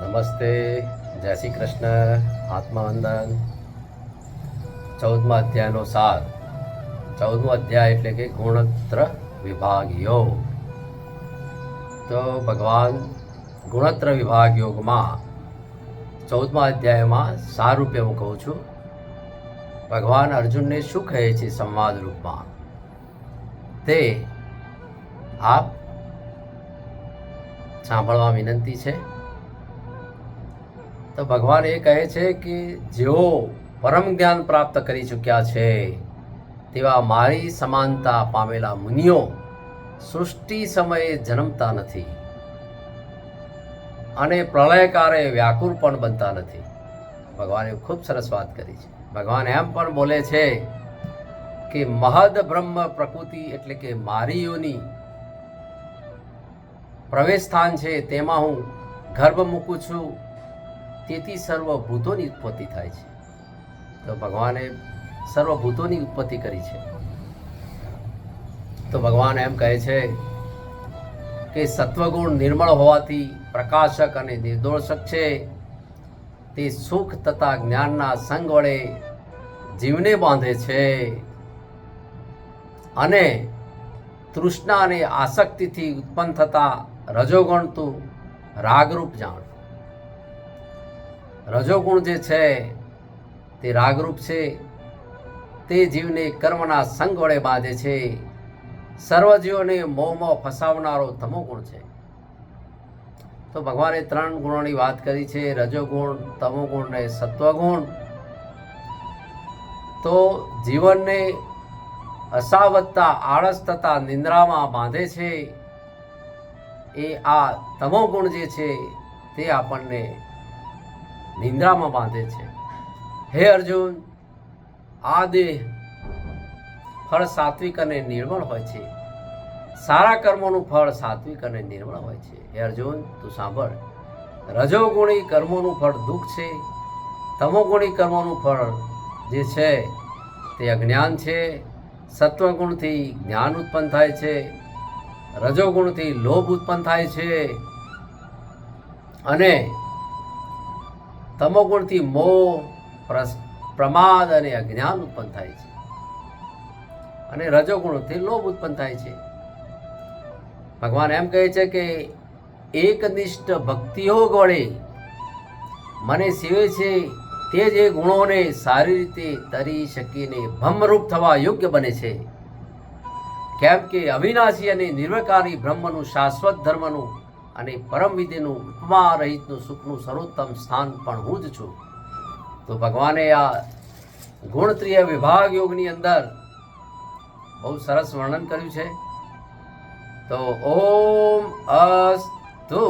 નમસ્તે, જય શ્રી કૃષ્ણ, આત્માવંદન. ચૌદમા અધ્યાયનો સાર. ચૌદમો અધ્યાય એટલે કે ગુણત્ર વિભાગ યોગ તો ભગવાન ગુણત્ર વિભાગ યોગમાં ચૌદમા અધ્યાયમાં સાર રૂપે હું કહું છું. ભગવાન અર્જુનને શું કહે છે સંવાદ રૂપમાં? તે આપ સાંભળવા વિનંતી છે. તો ભગવાન એ કહે છે કે જેઓ પરમ જ્ઞાન પ્રાપ્ત કરી ચૂક્યા છે, તેવા મારી સમાનતા પામેલા મુનિઓ સૃષ્ટિ સમયે જન્મતા નથી અને પ્રલયકારે વ્યાકુળ પણ બનતા નથી. ભગવાને ખૂબ સરસ વાત કરી છે. ભગવાન એમ પણ બોલે છે કે મહદ બ્રહ્મ પ્રકૃતિ એટલે કે મારી યોની પ્રવેશ સ્થાન છે, તેમાં હું ગર્ભ મૂકું છું તેથી સર્વભૂતોની ઉત્પત્તિ થાય છે. તો ભગવાને સર્વભૂતોની ઉત્પત્તિ કરી છે. તો ભગવાન એમ કહે છે કે સત્વગુણ નિર્મળ હોવાથી પ્રકાશક અને નિર્દોષક છે. તે સુખ તથા જ્ઞાનના સંગ વડે જીવને બાંધે છે. અને તૃષ્ણા અને આસક્તિથી ઉત્પન્ન થતા રજોગણ તું રાગરૂપ જાણ રજોગુણ જે છે, તે રાગરૂપ છે. તે જીવને કર્મના સંગ વડે બાંધે છે. સર્વજીવોને મોહમાં ફસાવનારો તમો ગુણ છે. તો ભગવાને ત્રણ ગુણોની વાત કરી છે. રજોગુણ, તમોગુણ ને સત્વગુણ. તો જીવનને અસાવત્તા આળસ તથા નિંદ્રામાં બાંધે છે. એ આ તમોગુણ જે છે, તે આપણને નિંદ્રામાં બાંધે છે. હે અર્જુન, આ દેહ ફળ સાત્વિક અને નિર્મળ હોય છે. સારા કર્મોનું ફળ સાત્વિક અને નિર્મળ હોય છે. હે અર્જુન, તું સાંભળ. રજોગુણી કર્મોનું ફળ દુઃખ છે. તમોગુણી કર્મોનું ફળ જે છે તે અજ્ઞાન છે. સત્વગુણથી જ્ઞાન ઉત્પન્ન થાય છે. રજોગુણથી લોભ ઉત્પન્ન થાય છે. અને તમોગુણથી મોહ પ્રમાદ અને અજ્ઞાન ઉત્પન્ન થાય છે. અને રજોગુણથી લોભ ઉત્પન્ન થાય છે. ભગવાન એમ કહે છે કે એકનિષ્ઠ ભક્તિયોગ વડે મને સેવે છે તે જે ગુણોને સારી રીતે તરી શકીને ભ્રમરૂપ થવા યોગ્ય બને છે. કેમ કે અવિનાશી અને નિર્વકારી બ્રહ્મનું શાશ્વત ધર્મનું અને પરમ વિધિનું ઉપમા રહિતનું સુખનું સર્વોત્તમ સ્થાન પણ હું જ છું. તો ભગવાને આ ગુણત્રિય વિભાગ યોગની અંદર બહુ સરસ વર્ણન કર્યું છે. તો ઓમ અસ્તુ